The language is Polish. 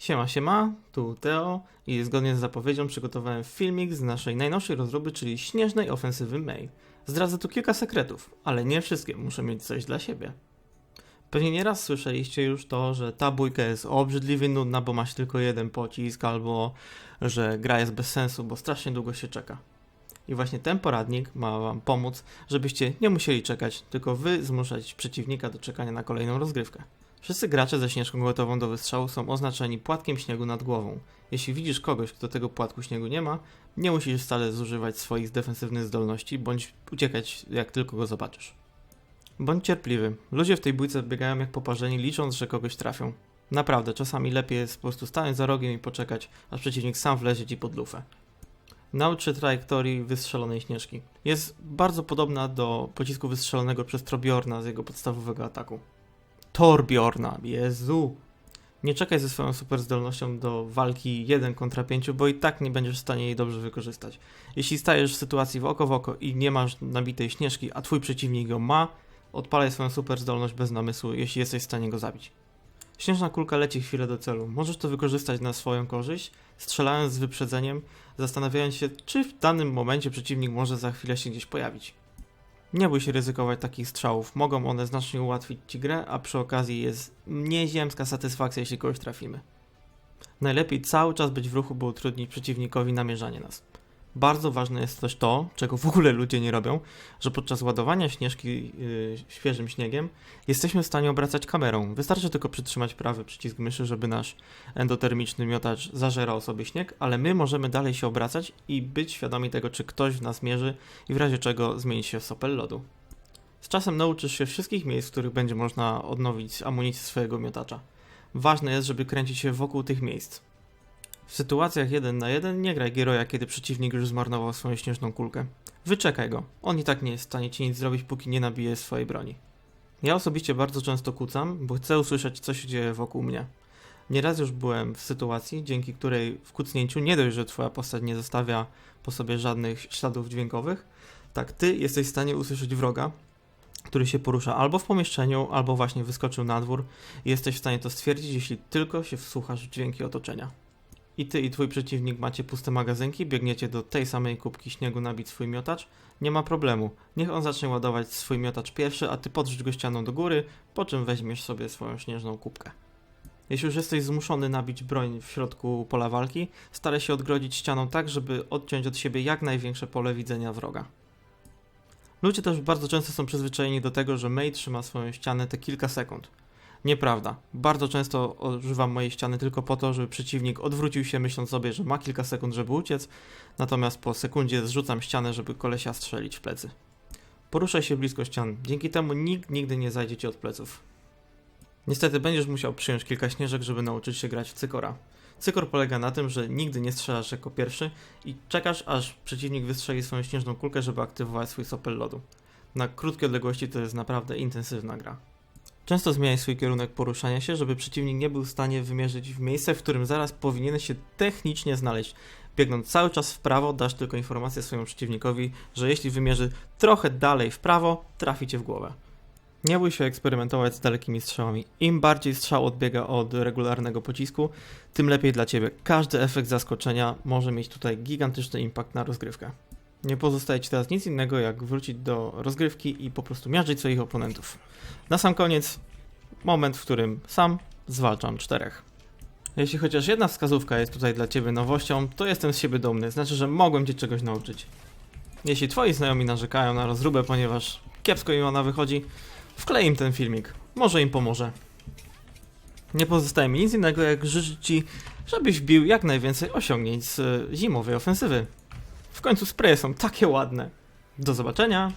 Siema, siema, tu Teo i zgodnie z zapowiedzią przygotowałem filmik z naszej najnowszej rozróby, czyli śnieżnej ofensywy May. Zdradzę tu kilka sekretów, ale nie wszystkie, muszę mieć coś dla siebie. Pewnie nieraz słyszeliście już to, że ta bójka jest obrzydliwie nudna, bo ma się tylko jeden pocisk, albo że gra jest bez sensu, bo strasznie długo się czeka. I właśnie ten poradnik ma Wam pomóc, żebyście nie musieli czekać, tylko Wy zmuszać przeciwnika do czekania na kolejną rozgrywkę. Wszyscy gracze ze śnieżką gotową do wystrzału są oznaczeni płatkiem śniegu nad głową. Jeśli widzisz kogoś, kto tego płatku śniegu nie ma, nie musisz wcale zużywać swoich defensywnych zdolności, bądź uciekać jak tylko go zobaczysz. Bądź cierpliwy. Ludzie w tej bójce biegają jak poparzeni, licząc, że kogoś trafią. Naprawdę, czasami lepiej jest po prostu stanąć za rogiem i poczekać, aż przeciwnik sam wlezie ci pod lufę. Naucz się trajektorii wystrzelonej śnieżki. Jest bardzo podobna do pocisku wystrzelonego przez Trobiorna z jego podstawowego ataku. Torbjorna, Jezu! Nie czekaj ze swoją super zdolnością do walki 1 kontra 5, bo i tak nie będziesz w stanie jej dobrze wykorzystać. Jeśli stajesz w sytuacji w oko w oko i nie masz nabitej śnieżki, a twój przeciwnik ją ma, odpalaj swoją super zdolność bez namysłu, jeśli jesteś w stanie go zabić. Śnieżna kulka leci chwilę do celu. Możesz to wykorzystać na swoją korzyść, strzelając z wyprzedzeniem, zastanawiając się, czy w danym momencie przeciwnik może za chwilę się gdzieś pojawić. Nie bój się ryzykować takich strzałów, mogą one znacznie ułatwić ci grę, a przy okazji jest nieziemska satysfakcja, jeśli kogoś trafimy. Najlepiej cały czas być w ruchu, by utrudnić przeciwnikowi namierzanie nas. Bardzo ważne jest też to, czego w ogóle ludzie nie robią, że podczas ładowania śnieżki yy, świeżym śniegiem jesteśmy w stanie obracać kamerą. Wystarczy tylko przytrzymać prawy przycisk myszy, żeby nasz endotermiczny miotacz zażerał sobie śnieg, ale my możemy dalej się obracać i być świadomi tego, czy ktoś w nas mierzy i w razie czego zmienić się w sopel lodu. Z czasem nauczysz się wszystkich miejsc, w których będzie można odnowić amunicję swojego miotacza. Ważne jest, żeby kręcić się wokół tych miejsc. W sytuacjach 1 na 1 nie graj Geroja, kiedy przeciwnik już zmarnował swoją śnieżną kulkę. Wyczekaj go. On i tak nie jest w stanie ci nic zrobić, póki nie nabije swojej broni. Ja osobiście bardzo często kucam, bo chcę usłyszeć, co się dzieje wokół mnie. Nieraz już byłem w sytuacji, dzięki której w kucnięciu nie dość, że twoja postać nie zostawia po sobie żadnych śladów dźwiękowych, tak ty jesteś w stanie usłyszeć wroga, który się porusza albo w pomieszczeniu, albo właśnie wyskoczył na dwór i jesteś w stanie to stwierdzić, jeśli tylko się wsłuchasz w dźwięki otoczenia i ty i twój przeciwnik macie puste magazynki, biegniecie do tej samej kubki śniegu nabić swój miotacz, nie ma problemu. Niech on zacznie ładować swój miotacz pierwszy, a ty podrzuć go ścianą do góry, po czym weźmiesz sobie swoją śnieżną kubkę. Jeśli już jesteś zmuszony nabić broń w środku pola walki, staraj się odgrodzić ścianą tak, żeby odciąć od siebie jak największe pole widzenia wroga. Ludzie też bardzo często są przyzwyczajeni do tego, że May trzyma swoją ścianę te kilka sekund. Nieprawda. Bardzo często używam mojej ściany tylko po to, żeby przeciwnik odwrócił się, myśląc sobie, że ma kilka sekund, żeby uciec, natomiast po sekundzie zrzucam ścianę, żeby kolesia strzelić w plecy. Poruszaj się blisko ścian, dzięki temu nikt nigdy nie zajdzie ci od pleców. Niestety będziesz musiał przyjąć kilka śnieżek, żeby nauczyć się grać w cykora. Cykor polega na tym, że nigdy nie strzelasz jako pierwszy i czekasz, aż przeciwnik wystrzeli swoją śnieżną kulkę, żeby aktywować swój sopel lodu. Na krótkie odległości to jest naprawdę intensywna gra. Często zmieniaj swój kierunek poruszania się, żeby przeciwnik nie był w stanie wymierzyć w miejsce, w którym zaraz powinien się technicznie znaleźć. Biegnąc cały czas w prawo, dasz tylko informację swojemu przeciwnikowi, że jeśli wymierzy trochę dalej w prawo, trafi cię w głowę. Nie bój się eksperymentować z dalekimi strzałami. Im bardziej strzał odbiega od regularnego pocisku, tym lepiej dla ciebie. Każdy efekt zaskoczenia może mieć tutaj gigantyczny impact na rozgrywkę. Nie pozostaje ci teraz nic innego, jak wrócić do rozgrywki i po prostu miażdżyć swoich oponentów. Na sam koniec, moment, w którym sam zwalczam czterech. Jeśli chociaż jedna wskazówka jest tutaj dla Ciebie nowością, to jestem z siebie dumny, znaczy, że mogłem Cię czegoś nauczyć. Jeśli Twoi znajomi narzekają na rozróbę, ponieważ kiepsko im ona wychodzi, wklej im ten filmik, może im pomoże. Nie pozostaje mi nic innego, jak życzyć Ci, żebyś wbił jak najwięcej osiągnięć z zimowej ofensywy. W końcu spreje są takie ładne. Do zobaczenia!